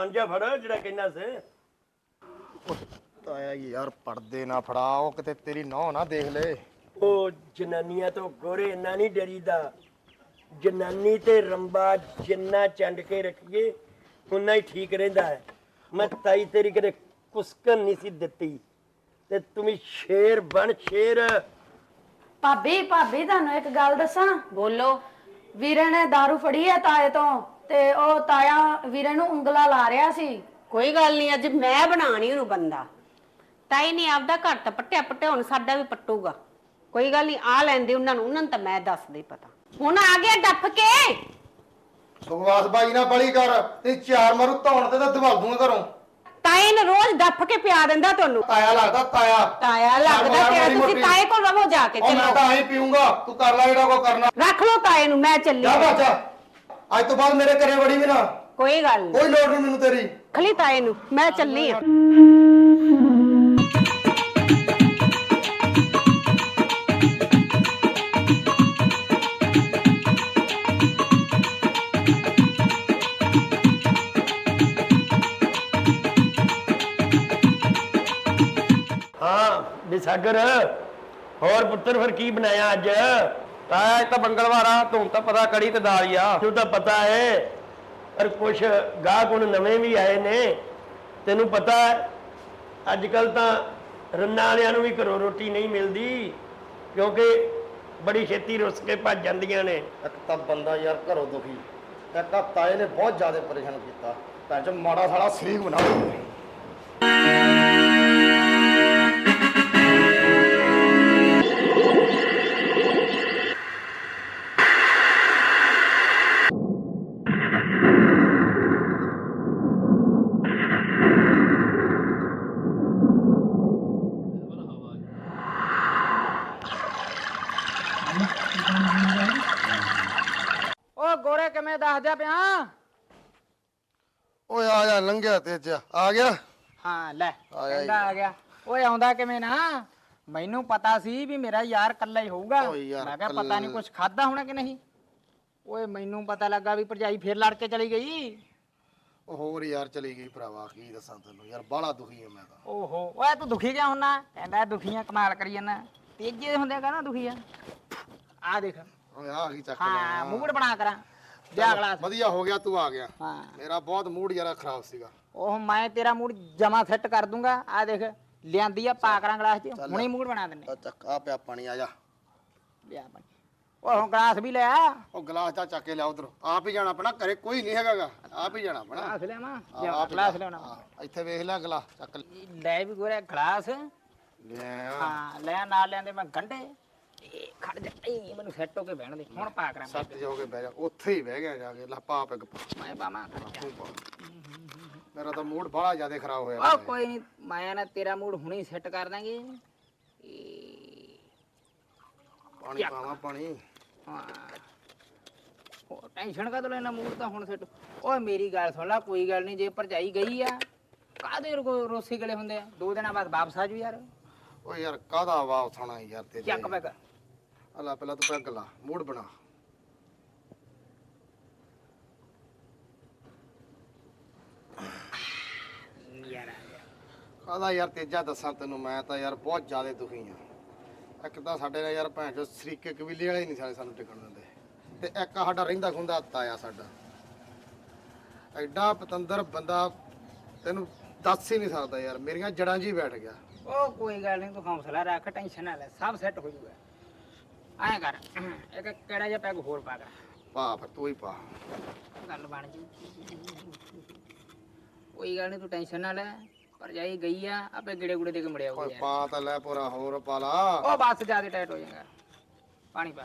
ਸਮਾਨ ਜਿਹਾ ਫੜ ਜਿਹੜਾ ਕਹਿੰਦਾ ਸੀ। ਤਾਇਆ ਯਾਰ ਪੜਦੇ ਨਾ ਫੜਾ ਉਹ ਕਿਤੇ ਤੇਰੀ ਨੌ ਨਾ ਦੇਖ ਲੈ। ਉਹ ਜਨਾਨੀਆਂ ਤੋਂ ਗੋਰੇ ਇੰਨਾ ਨਹੀਂ ਡਰੀਦਾ। ਜਨਾਨੀ ਤੇ ਰੰਬਾ ਜਿੰਨਾ ਚੰਡ ਕੇ ਰੱਖੀਏ ਉਨਾ ਹੀ ਠੀਕ ਰਹਿੰਦਾ ਹੈ। ਮੈਂ ਤਾਈ ਤੇਰੀ ਕਦੇ ਕੁਸਕਨ ਨਹੀਂ ਸੀ ਦਿੱਤੀ। ਤੇ ਤੁਮੀ ਸ਼ੇਰ ਬਣ ਸ਼ੇਰ। ਭਾਬੀ ਭਾਬੀ ਤੁਹਾਨੂੰ ਇੱਕ ਗੱਲ ਦੱਸਾਂ? ਬੋਲੋ। ਵੀਰੇ ਨੇ दारू ਫੜੀ ਹੈ ਤਾਏ ਤੋਂ। ਤੇ ਉਹ ਤਾਇਆ ਵੀਰੇ ਨੂੰ ਉਂਗਲਾ ਲਾ ਰਿਹਾ ਸੀ। ਕੋਈ ਗੱਲ ਨਹੀਂ ਅੱਜ ਮੈਂ ਬਣਾਣੀ ਉਹਨੂੰ ਬੰਦਾ। ਤਾਈ ਨੇ ਆਪਦਾ ਘਰ ਤਾਂ ਪੱਟਿਆ ਪੱਟਿਆ ਹੁਣ ਸਾਡਾ ਵੀ ਪੱਟੂਗਾ। ਕੋਈ ਗੱਲ ਨਹੀਂ ਆ ਲੈਂਦੇ ਉਹਨਾਂ ਨੂੰ ਉਹਨਾਂ ਨੂੰ ਤਾਂ ਮੈਂ ਦੱਸ ਦੇ ਪਤਾ। ਹੁਣ ਆ ਗਿਆ ਡੱਫ ਕੇ। ਸੁਖਵਾਸ ਬਾਈ ਨਾ ਬਲੀ ਕਰ ਤੇ ਚਾਰ ਮਾਰੂ ਧੌਣ ਤੇ ਤਾਂ ਦਵਾਲ ਦੂੰਗਾ ਘਰੋਂ। ਤਾਏ ਨੇ ਰੋਜ਼ ਡੱਫ ਕੇ ਪਿਆ ਦਿੰਦਾ ਤੁਹਾਨੂੰ। ਤਾਇਆ ਲੱਗਦਾ ਤਾਇਆ। ਤਾਇਆ ਲੱਗਦਾ ਮਾੜੀ ਤੁਸੀਂ ਮੋਟੀ। ਤਾਏ ਕੋਲ ਰਵੋ ਜਾ ਕੇ ਉਹ ਮੈਂ ਚਲੋ। ਤਾਂ ਐਂ ਪੀਊਂਗਾ ਤੂੰ ਕਰ ਲੈ ਜਿਹੜਾ ਕੋ ਕਰਨਾ। ਰੱਖ ਲਓ ਤਾਏ ਨੂੰ ਮੈਂ ਚੱਲੀ। ਜਾ ਬਾਚਾ ਅੱਜ ਤੋਂ ਬਾਅਦ ਮੇਰੇ ਘਰੇ ਵੜੀ ਵੀ ਨਾ ਕੋਈ ਗੱਲ ਨਹੀਂ ਕੋਈ ਲੋੜ ਨਹੀਂ ਮੈਨੂੰ ਤੇਰੀ। ਖਲੀ ਤਾਏ ਨੂੰ ਮੈਂ ਚੱਲੀ ਆ। ਹਾਂ ਵਿਸਾਗਰ ਹੋਰ ਪੁੱਤਰ ਫਿਰ ਕੀ ਬਣਾਇਆ ਅੱਜ? ਤਾਇਆ ਅੱਜ ਤਾਂ ਮੰਗਲਵਾਰ ਆ ਤੂੰ ਤਾਂ ਪਤਾ ਕੜੀ ਤੇ ਦਾਲ ਆ। ਤੂੰ ਤਾਂ ਪਤਾ ਹੈ ਪਰ ਕੁਛ ਗਾਹਕ ਹੁਣ ਨਵੇਂ ਵੀ ਆਏ ਨੇ। ਤੈਨੂੰ ਪਤਾ ਹੈ ਅੱਜ ਕੱਲ ਤਾਂ ਰੰਨਾਂ ਵਾਲਿਆਂ ਨੂੰ ਵੀ ਘਰੋਂ ਰੋਟੀ ਨਹੀਂ ਮਿਲਦੀ ਕਿਉਂਕਿ ਬੜੀ ਛੇਤੀ ਰੁੱਸ ਕੇ ਭੱਜ ਜਾਂਦੀਆਂ ਨੇ। ਇੱਕ ਤਾਂ ਬੰਦਾ ਯਾਰ ਘਰੋਂ ਦੁਖੀ ਇੱਕ ਆ ਤਾਏ ਨੇ ਬਹੁਤ ਜ਼ਿਆਦਾ ਪਰੇਸ਼ਾਨ ਕੀਤਾ। ਭੈਣ ਚ ਮਾੜਾ ਸਾਲਾ ਸਰੀਕ ਬਣਾ ਦਿੱਤਾ। ਕਿਵੇਂ ਦੱਸਦਿਆ ਪਿਆ। ਓਏ ਆ ਜਾ ਲੰਘਿਆ ਤੇ ਜਾ ਆ ਗਿਆ? ਹਾਂ ਲੈ ਆਇਆ ਕਹਿੰਦਾ ਆ ਗਿਆ। ਓਏ ਆਉਂਦਾ ਕਿਵੇਂ ਨਾ? ਮੈਨੂੰ ਪਤਾ ਸੀ ਵੀ ਮੇਰਾ ਯਾਰ ਕੱਲਾ ਹੀ ਹੋਊਗਾ। ਓਏ ਯਾਰ, ਮੈਂ ਕਿਹਾ ਪਤਾ ਨਹੀਂ ਕੁਝ ਖਾਦਾ ਹੋਣਾ ਕਿ ਨਹੀਂ। ਓਏ ਮੈਨੂੰ ਪਤਾ ਲੱਗਾ ਵੀ ਭਰਜਾਈ ਫੇਰ ਲੜ ਕੇ ਚਲੀ ਗਈ। ਉਹ ਹੋਰ ਯਾਰ ਚਲੀ ਗਈ ਭਰਾਵਾ ਕੀ ਦੱਸਾਂ ਤੈਨੂੰ? ਯਾਰ ਬਾਹਲਾ ਦੁਖੀ ਆ ਮੈਂ ਤਾਂ। ਓਹੋ ਓਏ ਤੂੰ ਦੁਖੀ ਕਿਉਂ ਹੁੰਨਾ? ਕਹਿੰਦਾ ਦੁਖੀਆਂ ਕਮਾਲ ਕਰੀ ਜਾਂਦਾ। ਤੇਜੇ ਹੁੰਦੇ ਕਹਿੰਦਾ ਦੁਖੀ ਆ। ਆ ਦੇਖ। ਓਏ ਆ ਕੀ ਚੱਕ ਹਾਂ ਲਿਆ। ਬਣਾ ਕਰਾਂ। ਜਾ ਅਗਲਾ ਵਧੀਆ ਹੋ ਗਿਆ ਤੂੰ ਆ ਗਿਆ। ਹਾਂ। ਮੇਰਾ ਬਹੁਤ ਮੂਡ ਯਾਰਾ ਖਰਾਬ ਸੀਗਾ। ਉਹ ਮੈਂ ਤੇਰਾ ਮੂਡ ਜਮਾ ਫਿੱਟ ਕਰ ਦੂੰਗਾ। ਆ ਦੇਖ ਲਿਆਂਦੀ ਆ ਪਾ ਕਰਾਂ ਗਲਾਸ 'ਚ। ਹੁਣੇ ਮੂਡ ਬਣਾ ਦਿੰਨੇ ਆ ਚੱਕ ਆ ਪਿਆ ਪਾਣੀ ਆ ਜਾ। ਲਿਆ ਬਣ ਉਹ ਹੁਣ ਗਲਾਸ ਵੀ ਲੈ ਆ ਉਹ ਗਲਾਸ ਚਾ ਚੱਕ ਕੇ ਲਿਆ ਉਧਰ। ਆਪ ਹੀ ਜਾਣਾ ਪੈਣਾ ਘਰੇ ਕੋਈ ਨਹੀਂ ਹੈਗਾਗਾ। ਆਪ ਹੀ ਜਾਣਾ ਪੈਣਾ। ਗਲਾਸ ਲਿਆਵਾਂ? ਆ, ਲਿਆ ਗਲਾਸ ਹਾਂ, ਇੱਥੇ ਵੇਖ ਲੈ ਗਲਾਸ ਚੱਕ ਲੈ। ਵੀ ਗੋਰੇ ਗਲਾਸ। ਲਿਆ ਹਾਂ ਲੈ ਨਾਲ ਲਿਆਂਦੇ ਮੈਂ ਗੰਢੇ। ਇਹ ਖੜ ਜਾ ਇਹ ਮੈਨੂੰ ਸੈੱਟ ਹੋ ਕੇ ਬਹਿਣ ਦੇ ਹੁਣ ਪਾ ਕਰਾਂ ਸੱਟ ਜਾ ਕੇ ਬਹਿ ਜਾ ਉੱਥੇ ਹੀ ਬਹਿ ਗਿਆ ਜਾ ਕੇ ਲੈ ਪਾ ਪੈਗ ਪਾ ਮੈਂ ਪਾਵਾਂ ਤੂੰ ਪਾ। ਮੇਰਾ ਤਾਂ ਮੂਡ ਬੜਾ ਜ਼ਿਆਦਾ ਖਰਾਬ ਹੋਇਆ ਉਹ ਪਿਆ। ਕੋਈ ਨਹੀਂ ਮੈਂ ਨਾ ਤੇਰਾ ਮੂਡ ਹੁਣੇ ਸੈੱਟ ਕਰ ਦਾਂਗੇ। ਇਹ, ਪਾਣੀ ਪਾਵਾਂ ਪਾਣੀ। ਹਾਂ। ਉਹ ਟੈਨਸ਼ਨ ਕਾ ਲੈਣਾ ਮੂਡ ਤਾਂ ਹੁਣ ਸੈੱਟ ਓਏ ਮੇਰੀ ਗੱਲ ਸੁਣ ਲੈ ਕੋਈ ਗੱਲ ਨਹੀਂ ਜੇ ਭਰਜਾਈ ਗਈ ਆ ਕਾਹਦੇ ਰੋ ਰੋਸੇ ਗਲੇ ਹੁੰਦੇ ਆ? ਦੋ ਦਿਨਾਂ ਬਾਅਦ ਵਾਪਸ ਆ ਜੂ ਯਾਰ। ਓ ਯਾਰ ਕਾਹਦਾ ਵਾ ਉਥਾਣਾ ਯਾਰ ਤੇ ਚੱਕ ਪੈਕ। ਅੱਲਾ ਪਹਿਲਾਂ ਤੂੰ ਪੈਗ ਲਾ, ਮੂਡ ਬਣਾ। ਕਾਹਦਾ ਯਾਰ ਤੇਜਾ ਦੱਸਾਂ ਤੈਨੂੰ, ਮੈਂ ਤਾਂ ਯਾਰ ਬਹੁਤ ਜ਼ਿਆਦਾ ਦੁਖੀ ਆ ਇੱਕ ਤਾਂ ਸਾਡੇ ਨਾਲ ਯਾਰ ਭੈਣ ਚੋ ਸਰੀਕੇ ਕਬੀਲੇ ਵਾਲੇ ਨਹੀਂ ਸਾਰੇ ਸਾਨੂੰ ਟਿਕਣ ਦਿੰਦੇ। ਤੇ ਇੱਕ ਸਾਡਾ ਰਹਿੰਦਾ ਖੁੰਦਾ ਤਾਇਆ ਸਾਡਾ। ਐਡਾ ਪਤੰਦਰ ਬੰਦਾ ਤੈਨੂੰ ਦੱਸ ਹੀ ਨਹੀਂ ਸਕਦਾ ਯਾਰ, ਮੇਰੀਆਂ ਜੜਾਂ 'ਚ ਹੀ ਬੈਠ ਗਿਆ। ਉਹ ਕੋਈ ਗੱਲ ਨਹੀਂ, ਤੂੰ ਹੌਸਲਾ ਰੱਖ, ਟੈਨਸ਼ਨ ਨਾ ਲੈ, ਸਭ ਸੈੱਟ ਹੋ ਜਾਊਗਾ ਐਂ ਕਰ। ਇੱਕ ਕਿਹੜਾ ਜਿਹਾ ਪੈਗ ਹੋਰ ਪਾ ਕਰ ਪਾ ਫਿਰ ਤੂੰ ਹੀ ਪਾ। ਗੱਲ ਬਣ ਜੂ। ਕੋਈ ਗੱਲ ਨਹੀਂ ਤੂੰ ਟੈਨਸ਼ਨ ਨਾ ਲੈ। ਪਰ ਜਾਈ ਗਈ ਆ ਆਪੇ ਗਿੜੇ ਗੁੜੇ ਦੇ ਕੇ ਮੜਿਆ ਓਏ ਹੋਊਗਾ ਯਾਰ। ਪਾ ਤਾਂ ਲੈ ਪੂਰਾ ਹੋਰ ਪਾ ਲਾ। ਉਹ ਬਸ ਜ਼ਿਆਦਾ ਟਾਈਟ ਹੋ ਜਾਏਗਾ। ਪਾਣੀ ਪਾ।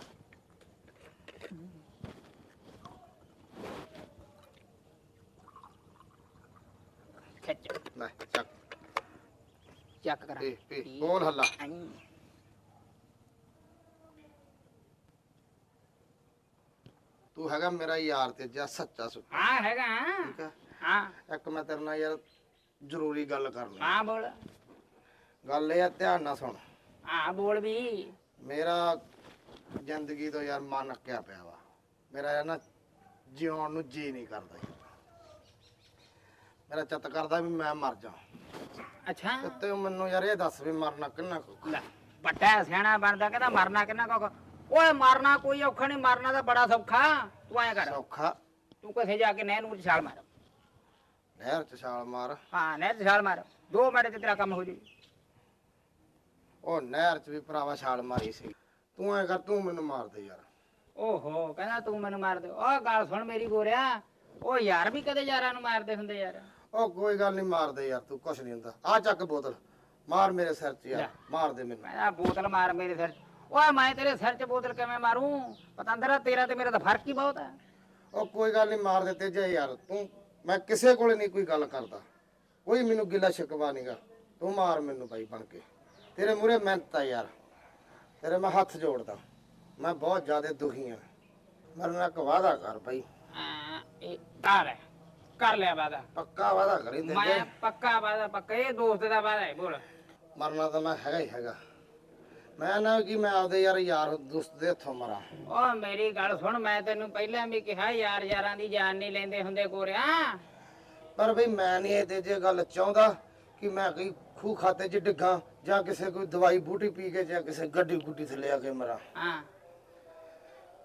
ਖਿੱਚ। ਲੈ ਚੱਕ। ਚੱਕ ਕਰਾਂ। ਪੀ ਪੀ। ਬੋਲ ਹੱਲਾ। ਐਂ। ਤੂੰ ਹੈਗਾ ਮੇਰਾ ਯਾਰ ਤੇ ਜਾ ਸੱਚਾ ਸੁੱਚਾ। ਹਾਂ ਹੈਗਾ। ਠੀਕ ਹਾਂ। ਇੱਕ ਮੈਂ ਤੇਰੇ ਨਾਲ ਯਾਰ ਜ਼ਰੂਰੀ ਗੱਲ ਕਰਨੀ ਹਾਂ ਬੋਲ। ਗੱਲ ਇਹ ਆ ਧਿਆਨ ਨਾਲ ਸੁਣ। ਹਾਂ ਬੋਲ ਵੀ। ਮੇਰਾ ਜ਼ਿੰਦਗੀ ਤੋਂ ਯਾਰ ਮਨ ਅੱਕਿਆ ਪਿਆ ਵਾ। ਮੇਰਾ ਯਾਰ ਨਾ ਜਿਉਣ ਨੂੰ ਜੀ ਨਹੀਂ ਕਰਦਾ। ਮੇਰਾ ਚਿੱਤ ਕਰਦਾ ਵੀ ਮੈਂ ਮਰ ਜਾ ਅੱਛਾ। ਤੂੰ ਮੈਨੂੰ ਯਾਰ ਇਹ ਦੱਸ ਵੀ ਮਰਨਾ ਕਿੰਨਾ ਕੁ ਲੈ ਪੱਟਾ ਸਿਆਣਾ ਬਣਦਾ ਕਹਿੰਦਾ ਮਰਨਾ ਕਿੰਨਾ ਕੋ ਓਏ ਮਰਨਾ ਕੋਈ ਔਖਾ ਨਹੀਂ ਮਰਨਾ ਤਾਂ ਬੜਾ ਸੌਖਾ। ਤੂੰ ਐਂ ਕਰ। ਸੌਖਾ। ਤੂੰ ਕਿਥੇ ਜਾ ਕੇ ਨਹਿਰ ਨੂੰ ਛਾਲ ਮਾਰ। ਨਹਿਰ ਚ ਛਾਲ ਮਾਰ। ਹਾਂ ਨਹਿਰ 'ਚ ਛਾਲ ਮਾਰ। ਦੋ ਮਿੰਟ 'ਚ ਤੇਰਾ ਕੰਮ ਹੋ ਜੀ। ਉਹ ਨਹਿਰ ਚ ਵੀ ਭਰਾਵਾ ਛਾਲ ਮਾਰੀ ਸੀ। ਤੂੰ ਐ ਕਰ ਤੂੰ ਮੈਨੂੰ ਮਾਰ ਦੇ ਯਾਰ। ਓਹੋ ਕਹਿੰਦਾ ਤੂੰ ਮੈਨੂੰ ਮਾਰ ਦੇ। ਓ ਗੱਲ ਸੁਣ ਮੇਰੀ ਗੋਰਿਆ। ਓ ਯਾਰ ਵੀ ਕਦੇ ਯਾਰਾਂ ਨੂੰ ਮਾਰਦੇ ਹੁੰਦੇ ਯਾਰ। ਉਹ ਕੋਈ ਗੱਲ ਨਹੀਂ ਮਾਰ ਦੇ ਯਾਰ ਤੂੰ ਕੁਛ ਨਹੀਂ ਹੁੰਦਾ। ਆ ਚੱਕ ਬੋਤਲ। ਮਾਰ ਮੇਰੇ ਸਿਰ 'ਚ ਯਾਰ ਮਾਰ ਦੇ ਮੈਨੂੰ। ਕਹਿੰਦਾ ਬੋਤਲ ਮਾਰ ਮੇਰੇ ਸਿਰ 'ਚ। ਓਏ ਮੈਂ ਤੇਰੇ ਸਿਰ 'ਚ ਬੋਤਲ ਕਿਵੇਂ ਮਾਰੂੰ? ਪਤੰਦਰਾ ਤੇਰਾ ਤੇ ਮੇਰਾ ਤਾਂ ਫ਼ਰਕ ਹੀ ਬਹੁਤ ਹੈ ਉਹ ਕੋਈ ਗੱਲ ਨਹੀਂ ਮਾਰ ਦੇ ਤੇਜੇ ਯਾਰ ਤੂੰ। ਮੈਂ ਕਿਸੇ ਕੋਲੇ ਨਹੀਂ ਕੋਈ ਗੱਲ ਕਰਦਾ। ਕੋਈ ਮੈਨੂੰ ਗਿਲਾ ਸ਼ਿਕਵਾ ਨਹੀਂਗਾ ਤੂੰ ਮਾਰ ਮੈਨੂੰ ਬਾਈ ਬਣ ਕੇ। ਤੇਰੇ ਮੂਰੇ ਮਿਹਨਤ ਆ ਯਾਰ ਤੇਰੇ ਮੈਂ ਹੱਥ ਜੋੜਦਾ। ਮੈਂ ਬਹੁਤ ਜ਼ਿਆਦਾ ਦੁਖੀ ਆ। ਮੇਰੇ ਨਾਲ ਇੱਕ ਵਾਅਦਾ ਕਰ ਬਾਈ। ਹਾਂ, ਇਹ ਕਰ। ਹੈ ਕਰ ਲਿਆ ਵਾਦਾ ਪੱਕਾ ਵਾਅਦਾ ਕਰੀ ਤੇ ਮੈਂ ਪੱਕਾ ਵਾਦਾ ਪੱਕਾ। ਇਹ ਦੋਸਤ ਦਾ ਵਾਦਾ ਹੈ ਬੋਲ। ਮਰਨਾ ਤਾਂ ਮੈਂ ਹੈਗਾ ਹੀ ਹੈਗਾ। ਮੈਂ ਨਾ ਕਿ ਮੈਂ ਆਪਦੇ ਯਾਰ ਯਾਰ ਦੋਸਤ ਦੇ ਹੱਥੋਂ ਮਰਾਂ। ਓ ਮੇਰੀ ਗੱਲ ਸੁਣ ਮੈਂ ਤੈਨੂੰ ਪਹਿਲਾਂ ਵੀ ਕਿਹਾ ਯਾਰ ਯਾਰਾਂ ਦੀ ਜਾਨ ਨਹੀਂ ਲੈਂਦੇ ਹੁੰਦੇ ਗੋਰਿਆ ਪਰ ਬਈ ਮੈਂ ਨਹੀਂ ਇਹ ਤੇ ਜੇ ਗੱਲ ਚਾਹੁੰਦਾ ਕਿ ਮੈਂ ਕੋਈ ਖੂਹ ਖਾਤੇ 'ਚ ਡਿੱਗਾ ਜਾਂ ਕਿਸੇ ਕੋਈ ਦਵਾਈ ਬੂਟੀ ਪੀ ਕੇ ਜਾਂ ਕਿਸੇ ਗੱਡੀ ਗੁੱਡੀ ਥੱਲੇ ਆ ਕੇ ਮਰਾਂ। ਹਾਂ।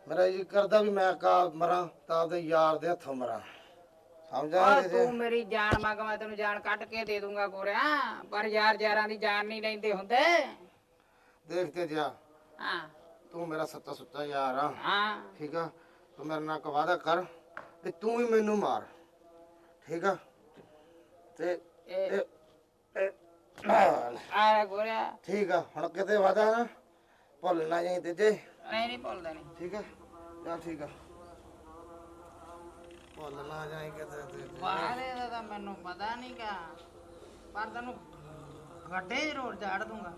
ਮੇਰਾ ਇਹ ਕਰਦਾ ਵੀ ਮੈਂ ਕਾ ਮਰਾਂ ਤਾਂ ਆਪਦੇ ਯਾਰ ਦੇ ਹੱਥੋਂ ਮਰਾਂ। ਸਮਝਾ ਓ ਤੂੰ ਮੇਰੀ ਜਾਨ ਮੰਗ ਮੈਂ ਤੈਨੂੰ ਜਾਨ ਕੱਢ ਕੇ ਦੇ ਦੂੰਗਾ ਗੋਰਿਆ ਪਰ ਯਾਰ ਯਾਰਾਂ ਦੀ ਜਾਨ ਨਹੀਂ ਲੈਂਦੇ ਹੁੰਦੇ। ਦੇਖ ਤੇ ਜਾ। ਹਾਂ। ਤੂੰ ਮੇਰਾ ਸੱਚਾ ਸੁੱਚਾ ਯਾਰ ਆ। ਹਾਂ। ਠੀਕ ਆ? ਤੂੰ ਮੇਰੇ ਨਾਲ ਇੱਕ ਵਾਅਦਾ ਕਰ ਵੀ ਤੂੰ ਵੀ ਮੈਨੂੰ ਮਾਰ। ਠੀਕ ਆ? ਤੇ ਇਹ ਇਹ- ਆ ਗੋਰਿਆ। ਠੀਕ ਆ ਹੁਣ ਕਿਤੇ ਵਾਦਾ ਨਾ ਭੁੱਲ ਨਾ ਜਾਈਂ ਤੇ ਜੇ ਨਹੀਂ ਨਹੀਂ ਭੁੱਲਦਾ ਨਹੀਂ ਠੀਕ ਆ? ਚੱਲ ਠੀਕ ਆ। ਭੁੱਲ ਨਾ ਜਾਈਂ ਕਿਤੇ ਤੇ ਜੇ। ਬਾਹਰੇ ਦਾ ਤਾਂ ਮੈਨੂੰ ਪਤਾ ਨਹੀਂ ਕਾ ਪਰ ਤੈਨੂੰ ਗੱਡੇ ਜ਼ਰੂਰ ਝਾੜ ਦੂੰਗਾ।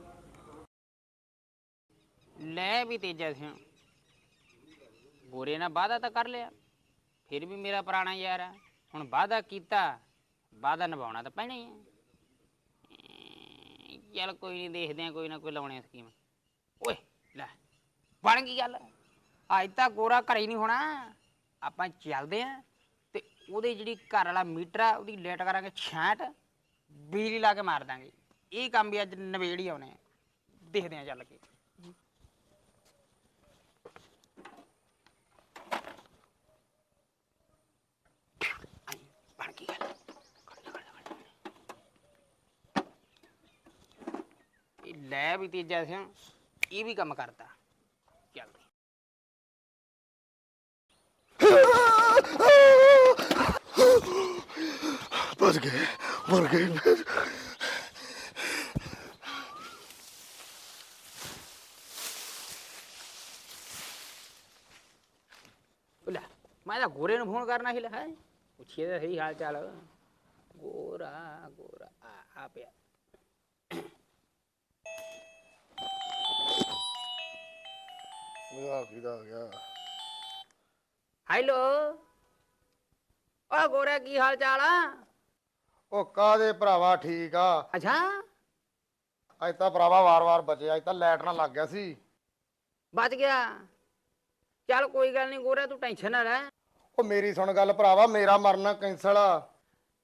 ਲੈ ਵੀ ਤੇਜਾ ਸਿਆ ਗੋਰੇ ਨਾਲ ਵਾਅਦਾ ਤਾਂ ਕਰ ਲਿਆ। ਫਿਰ ਵੀ ਮੇਰਾ ਪੁਰਾਣਾ ਯਾਰ ਆ। ਹੁਣ ਵਾਅਦਾ ਕੀਤਾ, ਵਾਅਦਾ ਨਿਭਾਉਣਾ ਤਾਂ ਪੈਣਾ ਹੀ ਹੈ ਚੱਲ ਕੋਈ ਨਹੀਂ ਦੇਖਦੇ ਆ, ਕੋਈ ਨਾ ਕੋਈ ਲਾਉਣੇ ਸਕੀਮ। ਓਏ, ਲੈ, ਬਣ ਗਈ ਗੱਲ। ਅੱਜ ਤਾਂ ਗੋਰਾ ਘਰੇ ਹੀ ਨਹੀਂ ਹੋਣਾ। ਆਪਾਂ ਚੱਲਦੇ ਆ ਤੇ ਉਹਦੇ ਜਿਹੜੀ ਘਰ ਵਾਲਾ ਮੀਟਰ ਆ, ਉਹਦੀ ਲੇਟ ਕਰਾਂਗੇ ਛਾਂਟ, ਬਿਜਲੀ ਲਾ ਕੇ ਮਾਰ ਦਾਂਗੇ। ਇਹ ਕੰਮ ਵੀ ਅੱਜ ਨਵੇੜ ਹੀ ਆਉਣੇ ਆ। ਦੇਖਦੇ ਆ ਚੱਲ ਕੇ ਆਈ, ਬਣ ਗਈ ਗੱਲ ਖੜ ਜਾ, ਖੜ ਜਾ, ਖੜ ਜਾ। ਇਹ ਲੈ ਵੀ ਤੇਜਾ ਸਿਆ ਇਹ ਵੀ ਕੰਮ ਕਰਦਾ ਚੱਲਦੇ ਬਚ ਗਏ ਮਰ ਗਏ ਲੈ ਮੈਂ ਤਾਂ ਗੋਰੇ ਨੂੰ ਫੋਨ ਕਰਨਾ ਸੀ ਲੈ ਹੈ ਪੁੱਛੀਏ ਤਾਂ ਸਹੀ ਹਾਲ ਚਾਲ ਗੋਰਾ ਗੋਰਾ ਮੇਰਾ ਕਿਦਾ ਆ ਗਿਆ। ਹੈਲੋ। ਓ ਗੋਰਾ ਕੀ ਹਾਲ ਚਾਲ ਆ? ਉਹ ਕਾਦੇ ਭਰਾਵਾ ਠੀਕ ਆ? ਅੱਛਾ। ਅੱਜ ਤਾਂ ਭਰਾਵਾ ਵਾਰ-ਵਾਰ ਬਚੇ ਅੱਜ ਤਾਂ ਲਾਈਟ ਨਾ ਲੱਗ ਗਿਆ ਸੀ। ਬਚ ਗਿਆ। ਚੱਲ ਕੋਈ ਗੱਲ ਨਹੀਂ ਗੋਰਾ ਤੂੰ ਟੈਨਸ਼ਨ ਨਾ ਲੈ ਉਹ ਮੇਰੀ ਸੁਣ ਗੱਲ ਭਰਾਵਾ ਮੇਰਾ ਮਰਨਾ ਕੈਂਸਲ ਆ।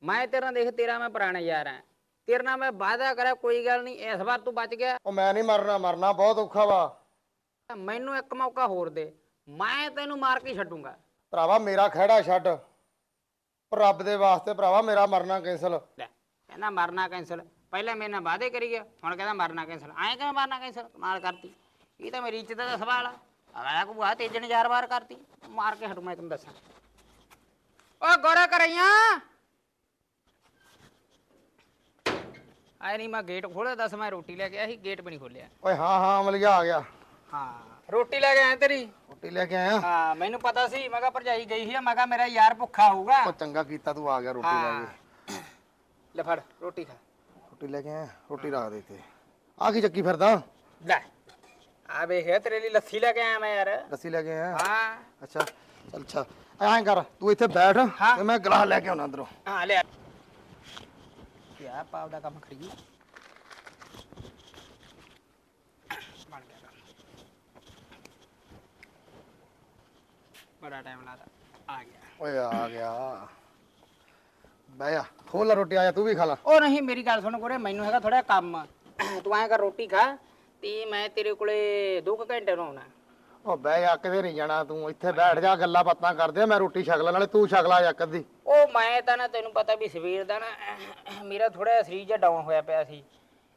ਮੈਂ ਤੇਰੇ ਦੇਖ ਤੇਰਾ ਮੈਂ ਪੁਰਾਣਾ ਯਾਰ ਆ। ਤੇਰੇ ਨਾਲ ਮੈਂ ਵਾਅਦਾ ਕਰਿਆ ਕੋਈ ਗੱਲ ਨਹੀਂ ਇਸ ਵਾਰ ਤੂੰ ਬਚ ਗਿਆ। ਉਹ ਮੈਂ ਨਹੀਂ ਮਰਨਾ ਮਰਨਾ ਬਹੁਤ ਔਖਾ ਵਾ। ਮੈਨੂੰ ਇੱਕ ਮੌਕਾ ਹੋਰ ਦੇ। ਮੈਂ ਤੈਨੂੰ ਮਾਰ ਕੇ ਛੱਡੂੰਗਾ। ਭਰਾਵਾ ਮੇਰਾ ਖਹਿੜਾ ਛੱਡ। ਪਰ ਰੱਬ ਦੇ ਵਾਸਤੇ ਭਰਾਵਾ ਮੇਰਾ ਮਰਨਾ ਕੈਂਸਲ ਲੈ ਕਹਿੰਦਾ ਮਰਨਾ ਕੈਂਸਲ ਪਹਿਲਾਂ ਮੇਰੇ ਨਾਲ ਵਾਅਦੇ ਕਰੀ ਗਿਆ ਹੁਣ ਕਹਿੰਦਾ ਮਰਨਾ ਕੈਂਸਲ ਐਂ ਕਿਵੇਂ ਮਰਨਾ ਕੈਂਸਲ ਕਮਾਲ ਕਰਤੀ। ਇਹ ਤਾਂ ਮੇਰੀ ਇੱਜ਼ਤ ਦਾ ਸਵਾਲ ਆ। ਅਗਲਾ ਕੋ ਆ ਤੇਜਣ ਚਾਰ ਵਾਰ ਕਰਤੀ। ਮਾਰ ਕੇ ਹਟੂ ਮੈਂ ਤੈਨੂੰ ਦੱਸਾਂ। ਓ ਗੋਰਾ ਕਰਈਆਂ ਆਏ ਨਹੀਂ ਮੈਂ ਗੇਟ ਖੋਲਿਆ ਦੱਸ ਮੈਂ ਰੋਟੀ ਲੈ ਕੇ ਆਇਆ ਸੀ ਗੇਟ ਵੀ ਨਹੀਂ ਖੋਲਿਆ। ਓਏ ਹਾਂ ਹਾਂ ਅਮਲੀਆ ਆ ਗਿਆ। ਹਾਂ। ਰੋਟੀ ਲੈ ਕੇ ਆਇਆ ਤੇਰੀ? ਰੋਟੀ ਲੈ ਕੇ ਆਇਆ? ਹਾਂ ਮੈਨੂੰ ਪਤਾ ਸੀ। ਮੈਂ ਕਿਹਾ ਭਰਜਾਈ ਗਈ ਸੀ ਮੈਂ ਕਿਹਾ ਮੇਰਾ ਯਾਰ ਭੁੱਖਾ ਹੋਊਗਾ। ਉਹ ਚੰਗਾ ਕੀਤਾ ਤੂੰ ਆ ਗਿਆ ਰੋਟੀ ਲੈ ਕੇ। ਲੈ ਫੜ ਰੋਟੀ ਖਾ। ਰੋਟੀ ਲੈ ਕੇ ਆਇਆ? ਰੋਟੀ ਰੱਖ ਦੇ ਇੱਥੇ। ਆ ਕੀ ਚੱਕੀ ਫਿਰਦਾ? ਲੈ। ਆ ਵੇਖ ਤੇਰੇ ਲਈ ਲੱਸੀ ਲੈ ਕੇ ਆਇਆ ਮੈਂ ਯਾਰ। ਲੱਸੀ ਲੈ ਕੇ ਆਇਆ? ਹਾਂ। ਅੱਛਾ। ਚੱਲ ਅੱਛਾ। ਐਂ ਕਰ ਤੂੰ ਇੱਥੇ ਬੈਠ। ਤੇ ਮੈਂ ਗਲਾਸ ਲੈ ਕੇ ਆਉਣਾ ਅੰਦਰੋਂ। ਹਾਂ ਲੈ। ਯਾ ਪਾਵ ਦਾ ਕੰਮ ਖੜੀ ਬਣ ਗਿਆ ਕੰਮ ਬੜਾ ਟਾਈਮ ਲਾਦਾ ਆ ਗਿਆ। ਓਏ ਆ ਗਿਆ। ਬਹਿ ਜਾ। ਖੋਲ ਲੈ ਰੋਟੀ ਆ ਜਾ ਤੂੰ ਵੀ ਖਾ ਲੈ। ਉਹ ਨਹੀਂ ਮੇਰੀ ਗੱਲ ਸੁਣ ਕੋਰੇ ਮੈਨੂੰ ਹੈਗਾ ਥੋੜਾ ਕੰਮ। ਤੂੰ ਐਂ ਕਰ ਰੋਟੀ ਖਾ ਤੇ ਮੈਂ ਤੇਰੇ ਕੋਲੇ 2 ਘੰਟੇ ਨੂੰ ਆਉਣਾ ਉਹ ਬਹਿ ਜਾ ਕਿਤੇ ਨਹੀਂ ਜਾਣਾ ਤੂੰ। ਇੱਥੇ ਬੈਠ ਜਾ ਗੱਲਾਂ ਬਾਤਾਂ ਕਰਦੇ ਆ ਮੈਂ ਰੋਟੀ ਛਕ ਲੈ ਨਾਲੇ ਤੂੰ ਛਕ ਲੈ ਜਾ ਅੱਧੀ। ਉਹ ਮੈਂ ਤਾਂ ਨਾ ਤੈਨੂੰ ਪਤਾ ਵੀ ਸਵੇਰ ਦਾ ਨਾ ਮੇਰਾ ਥੋੜਾ ਸਰੀਰ ਜਿਹਾ ਡਾਊਨ ਹੋਇਆ ਪਿਆ ਸੀ।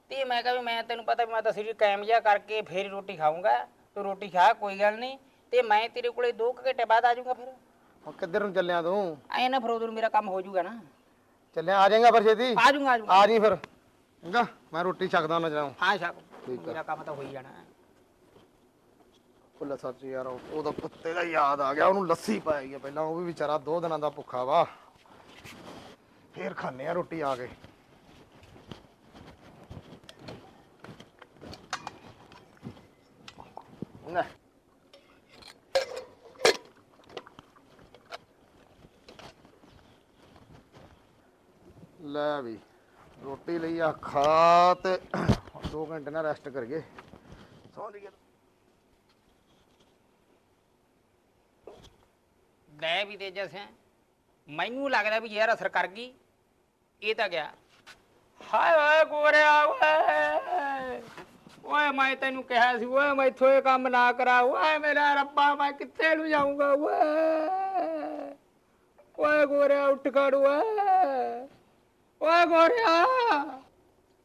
ਤੇ ਮੈਂ ਕਿਹਾ ਵੀ ਮੈਂ ਤੈਨੂੰ ਪਤਾ ਵੀ ਮੈਂ ਤਾਂ ਸਰੀਰ ਕਾਇਮ ਜਿਹਾ ਕਰਕੇ ਫੇਰ ਰੋਟੀ ਖਾਊਂਗਾ। ਤੂੰ ਰੋਟੀ ਖਾ ਕੋਈ ਗੱਲ ਨਹੀਂ। ਤੇ ਮੈਂ ਤੇਰੇ ਕੋਲੇ 2 ਘੰਟੇ ਬਾਅਦ ਆ ਜਾਊਂਗਾ ਫਿਰ। ਉਹ ਕਿੱਧਰ ਨੂੰ ਚੱਲਿਆ ਤੂੰ? ਐ ਨਾ ਫਿਰ ਉਦੋਂ ਨੂੰ ਮੇਰਾ ਕੰਮ ਹੋ ਜਾਊਗਾ ਨਾ। ਚੱਲਿਆ ਆ ਜਾਏਗਾ ਫਿਰ ਛੇਤੀ? ਆ ਜਾਊਂਗਾ ਆ ਜਾਊਂਗਾ। ਆ ਜੀ ਫਿਰ। ਚੰਗਾ ਮੈਂ ਰੋਟੀ ਛਕਦਾ ਉਹਨਾਂ ਜਰਾ। ਹਾਂ ਸ਼ਾਕ ਮੇਰਾ ਕੰਮ ਤਾਂ ਹੋ ਹੀ ਜਾਣਾ। ਉਹ ਸੱਚ ਯਾਰ ਉਹ- ਉਹਦਾ ਕੁੱਤੇ ਦਾ ਯਾਦ ਆ ਗਿਆ ਉਹਨੂੰ ਲੱਸੀ ਪਾਈ ਹੈ ਪਹਿਲਾਂ ਉਹ ਵੀ ਵਿਚਾਰਾ ਦੋ ਦਿਨਾਂ ਦਾ ਭੁੱਖਾ ਵਾ। ਫੇਰ ਖਾਣੇ ਆ ਰੋਟੀ ਆ ਕੇ। ਨਾ ਲੈ ਵੀ, ਰੋਟੀ ਲਈ ਆ ਖਾ ਤੇ 2 ਘੰਟੇ ਨਾਲ ਰੈਸਟ ਕਰੀਏ। ਸੌਂ ਜਾਈਏ। ਲੈ ਵੀ ਤੇਜਾ ਸਿਆ। ਮੈਨੂੰ ਲੱਗਦਾ ਵੀ ਯਾਰ ਅਸਰ ਕਰ ਗਈ। ਇਹ ਤਾਂ ਗਿਆ। ਹਾਏ ਓਏ ਗੋਰਿਆ ਓਏ। ਓਏ ਮੈਂ ਤੈਨੂੰ ਕਿਹਾ ਸੀ, ਓਏ ਮੈਥੋਂ ਇਹ ਕੰਮ ਨਾ ਕਰਾ ਓਏ ਮੇਰਾ ਰੱਬਾ, ਮੈਂ ਕਿੱਥੇ ਨੂੰ ਜਾਊਂਗਾ, ਓਏ। ਓਏ ਗੋਰਿਆ, ਉੱਠ ਖੜ, ਓਏ। ਓਏ ਗੋਰਿਆ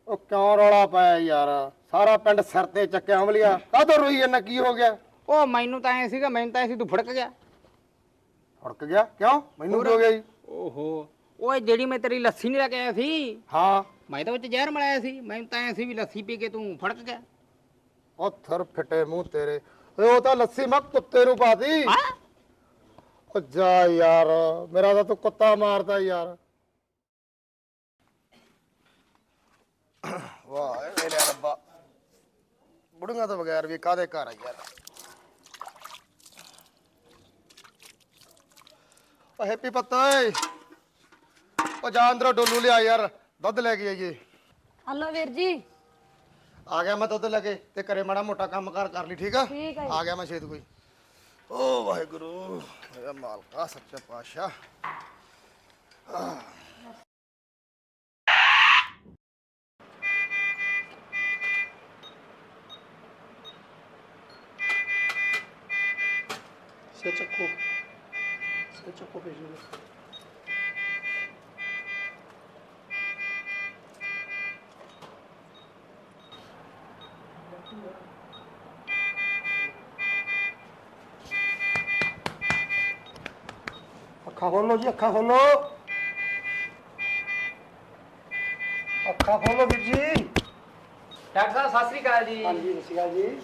ਉਹ ਕਿਉਂ ਰੌਲਾ ਪਾਇਆ ਯਾਰ? ਸਾਰਾ ਪਿੰਡ ਸਿਰ ਤੇ ਚੱਕਿਆ ਅਮਲੀਆ ਕਾਹਤੋਂ ਰੋਈ ਜਾਂਦਾ? ਕੀ ਹੋ ਗਿਆ? ਉਹ ਮੈਨੂੰ ਤਾਂ ਐ ਸੀਗਾ ਮੈਨੂੰ ਤਾਂ ਐ ਸੀ ਤੂੰ ਫੜਕ ਗਿਆ। ਫੜਕ ਗਿਆ? ਕਿਉਂ? ਮੈਨੂੰ ਕੀ ਹੋ ਗਿਆ ਜੀ? ਓਹੋ। ਓਏ ਜਿਹੜੀ ਮੈਂ ਤੇਰੀ ਲੱਸੀ ਨਹੀਂ ਲੈ ਕੇ ਆਇਆ ਸੀ ਹਾਂ। ਮੈਂ ਤਾਂ ਵਿੱਚ ਜ਼ਹਿਰ ਮਲਾਇਆ ਸੀ। ਮੈਨੂੰ ਤਾਂ ਐ ਸੀ ਵੀ ਲੱਸੀ ਪੀ ਕੇ ਤੂੰ ਫੜਕ ਗਿਆ। ਉਹ ਥਰ ਫਿੱਟੇ ਮੂੰਹ ਤੇਰੇ। ਓਏ ਉਹ ਤਾਂ ਲੱਸੀ ਮੈਂ ਕੁੱਤੇ ਨੂੰ ਪਾਤੀ। ਹਾਂ? ਉਹ ਜਾ ਯਾਰ ਮੇਰਾ ਤਾਂ ਤੂੰ ਕੁੱਤਾ ਮਾਰਦਾ ਯਾਰ। ਵਾਹ ਮੇਰੇ ਰੱਬਾ ਬੁੜੀਆਂ ਤੋਂ ਬਗੈਰ ਵੀ ਕਾਦੇ ਘਰ ਆ ਯਾਰ? ਉਹ ਹੈਪੀ ਪੱਤਾ ਓਏ। ਉਹ ਜਾ ਅੰਦਰੋਂ ਡੋਲੂ ਲਿਆ ਯਾਰ ਦੁੱਧ ਲੈ ਕੇ ਆਈਏ। ਹਲੋ ਵੀਰ ਜੀ। ਆ ਗਿਆ ਮੈਂ ਦੁੱਧ ਲੈ ਕੇ ਤੇ ਘਰੇ ਮਾੜਾ ਮੋਟਾ ਕੰਮ ਕਾਰ ਕਰ ਲਈ ਠੀਕ ਆ? ਠੀਕ ਆ ਆ ਗਿਆ ਮੈਂ ਛੇਤ ਕੋਈ। ਓ ਵਾਹਿਗੁਰੂ ਮੇਰਾ ਮਾਲਕਾ ਸੱਚਾ ਪਾਤਸ਼ਾਹ। ਸੇ ਚੱਕੋ ਸੇ ਚੱਕੋ ਭੇਜੋ ਅੱਖਾਂ ਖੋਲੋ ਜੀ ਅੱਖਾਂ ਖੋਲੋ ਅੱਖਾਂ ਖੋਲੋ ਵੀਰ ਜੀ ਡਾਕਟਰ ਸਾਹਿਬ ਸਤਿ ਸ੍ਰੀ ਅਕਾਲ ਜੀ ਹਾਂਜੀ ਸਤਿ ਸ਼੍ਰੀ ਅਕਾਲ ਜੀ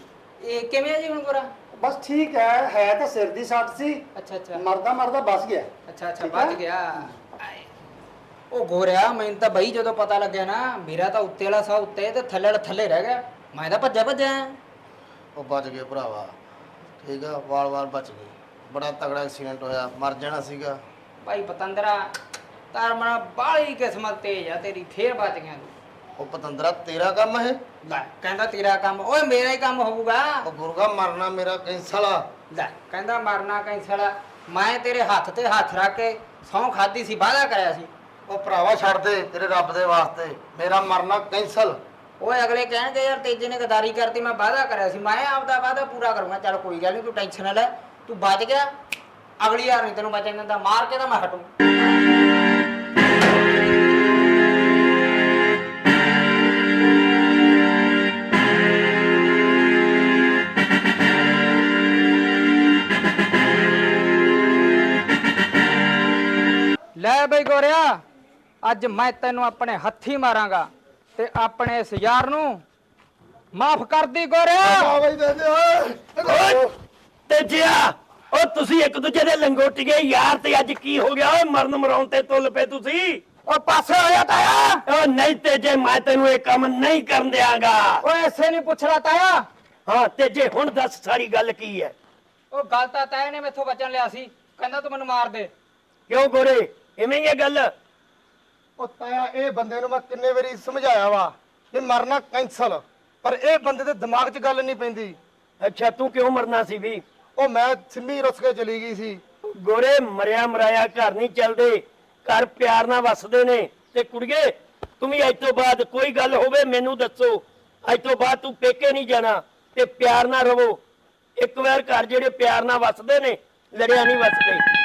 ਇਹ ਕਿਵੇਂ ਹੈ ਜੀ ਹੁਣ ਗੋਰਾ ਬਸ ਠੀਕ ਹੈ ਹੈ ਤਾਂ ਸਿਰ ਦੀ ਸੱਟ ਸੀ। ਅੱਛਾ ਅੱਛਾ। ਮਰਦਾ ਮਰਦਾ ਬਸ ਗਿਆ। ਅੱਛਾ ਅੱਛਾ ਠੀਕ ਬਚ ਹੈ? ਗਿਆ। ਆਏ। ਉਹ ਗੋਰਿਆ ਮੈਨੂੰ ਤਾਂ ਬਈ ਜਦੋਂ ਪਤਾ ਲੱਗਿਆ ਨਾ ਮੇਰਾ ਤਾਂ ਉੱਤੇ ਵਾਲਾ ਸਾਹ ਉੱਤੇ ਤੇ ਥੱਲੇ ਵਾਲਾ ਥੱਲੇ ਰਹਿ ਗਿਆ। ਮੈਂ ਤਾਂ ਭੱਜਿਆ ਭੱਜਿਆ। ਉਹ ਬਚ ਗਏ ਭਰਾਵਾ। ਠੀਕ ਆ ਵਾਲ-ਵਾਲ ਬਚ ਗਏ। ਬੜਾ ਤਗੜਾ ਐਕਸੀਡੈਂਟ ਹੋਇਆ ਮਰ ਜਾਣਾ ਸੀਗਾ। ਭਾਈ ਪਤੰਦਰਾ ਤਾਰ ਮਨਾ ਬਾਲੀ ਕਿਸਮਤ ਤੇਜ ਆ ਤੇਰੀ ਫੇਰ ਬਚ ਗਿਆ ਤੂੰ। ਉਹ ਪਤੰਦਰਾ ਤੇਰਾ ਕੰਮ ਹੈ? ਲੈ ਕਹਿੰਦਾ ਤੇਰਾ ਕੰਮ ਓਏ ਮੇਰਾ ਹੀ ਕੰਮ ਹੋਊਗਾ। ਉਹ ਗੁਰਗਾ ਮਰਨਾ ਮੇਰਾ ਕੈਂਸਲ ਆ। ਲੈ ਕਹਿੰਦਾ ਮਰਨਾ ਕੈਂਸਲ ਮੈਂ ਤੇਰੇ ਹੱਥ ਤੇ ਹੱਥ ਰੱਖ ਕੇ ਸੌਂ ਖਾਦੀ ਸੀ ਵਾਅਦਾ ਕਰਿਆ ਸੀ। ਉਹ ਭਰਾਵਾ ਛੱਡ ਦੇ ਤੇਰੇ ਰੱਬ ਦੇ ਵਾਸਤੇ। ਮੇਰਾ ਮਰਨਾ ਕੈਂਸਲ। ਓਏ ਅਗਲੇ ਕਹਿਣਗੇ ਯਾਰ ਤੇਜੇ ਨੇ ਗਦਾਰੀ ਕਰਤੀ ਮੈਂ ਵਾਅਦਾ ਕਰਿਆ ਸੀ। ਮੈਂ ਆਪਦਾ ਵਾਅਦਾ ਪੂਰਾ ਕਰੂੰਗਾ। ਚੱਲ ਕੋਈ ਗੱਲ ਨਹੀਂ ਤੂੰ ਟੈਨਸ਼ਨ ਨਾ ਲੈ। ਤੂੰ ਬਚ ਗਿਆ। ਅਗਲੀ ਵਾਰ ਨਹੀਂ ਤੈਨੂੰ ਬਚਣ ਦਿੰਦਾ। ਮਾਰ ਕੇ ਤਾਂ ਮੈਂ ਹਟੂ। ਲੈ ਬਈ ਗੋਰਿਆ ਅੱਜ ਮੈਂ ਤੈਨੂੰ ਆਪਣੇ ਹੱਥੀ ਮਾਰਾਂਗਾ ਤੇ ਆਪਣੇ ਇਸ ਯਾਰ ਨੂੰ ਮਾਫ ਕਰ ਦੀ ਗੋਰਿਆ। ਆ ਬਈ ਦੇ ਦੇ ਓਏ। ਤੇ ਜਿਆ ਉਹ ਤੁਸੀਂ ਇੱਕ ਦੂਜੇ ਦੇ ਲੰਗੋਟੀਏ ਯਾਰ ਤੇ ਅੱਜ ਕੀ ਹੋ ਗਿਆ? ਓਏ ਮਰਨ ਮਰਾਉਣ ਤੇ ਤੁੱਲ ਪਏ ਤੁਸੀਂ। ਓ ਪਾਸੇ ਹੋਇਆ ਤਾਇਆ। ਉਹ ਨਹੀਂ ਤੇ ਜੇ ਮੈਂ ਤੈਨੂੰ ਇਹ ਕੰਮ ਨਹੀਂ ਕਰਨ ਦਿਆਂਗਾ। ਓਏ ਐਸੇ ਨਹੀਂ ਪੁੱਛਣਾ ਤਾਇਆ। ਹਾਂ ਤੇ ਜੇ ਹੁਣ ਦੱਸ ਸਾਰੀ ਗੱਲ ਕੀ ਹੈ? ਉਹ ਗੱਲ ਤਾਂ ਤਾਇਆ ਨੇ ਮੈਥੋਂ ਬਚਣ ਲਿਆ ਸੀ। ਕਹਿੰਦਾ ਤੂੰ ਮੈਨੂੰ ਮਾਰ ਦੇ। ਕਿਉਂ ਗੋਰੇ? ਇਵੇਂ ਹੀ ਇਹ ਗੱਲ। ਉਹ ਤਾਇਆ ਇਹ ਬੰਦੇ ਨੂੰ ਮੈਂ ਕਿੰਨੇ ਵਾਰੀ ਸਮਝਾਇਆ ਵਾ ਕਿ ਮਰਨਾ ਕੈਂਸਲ ਪਰ ਇਹ ਬੰਦੇ ਦੇ ਦਿਮਾਗ 'ਚ ਗੱਲ ਨਹੀਂ ਪੈਂਦੀ। ਅੱਛਾ ਤੂੰ ਕਿਉਂ ਮਰਨਾ ਸੀ ਵੀ? ਉਹ ਮੈਂ ਸਿੰਮੀ ਰੁੱਸ ਕੇ ਚਲੀ ਗਈ ਸੀ। ਗੋਰੇ ਮਰਿਆ ਮਰਾਇਆ ਘਰ ਨਹੀਂ ਚੱਲਦੇ। ਘਰ ਪਿਆਰ ਨਾਲ ਵਸਦੇ ਨੇ। ਤੇ ਕੁੜੀਏ ਤੂੰ ਵੀ ਅੱਜ ਤੋਂ ਬਾਅਦ ਕੋਈ ਗੱਲ ਹੋਵੇ ਮੈਨੂੰ ਦੱਸੋ। ਅੱਜ ਤੋਂ ਬਾਅਦ ਤੂੰ ਪੇਕੇ ਨਹੀਂ ਜਾਣਾ ਤੇ ਪਿਆਰ ਨਾਲ ਰਵੋ। ਇੱਕ ਵਾਰ ਘਰ ਜਿਹੜੇ ਪਿਆਰ ਨਾਲ ਵਸਦੇ ਨੇ ਲੜਿਆ ਨਹੀਂ ਵਸਦੇ।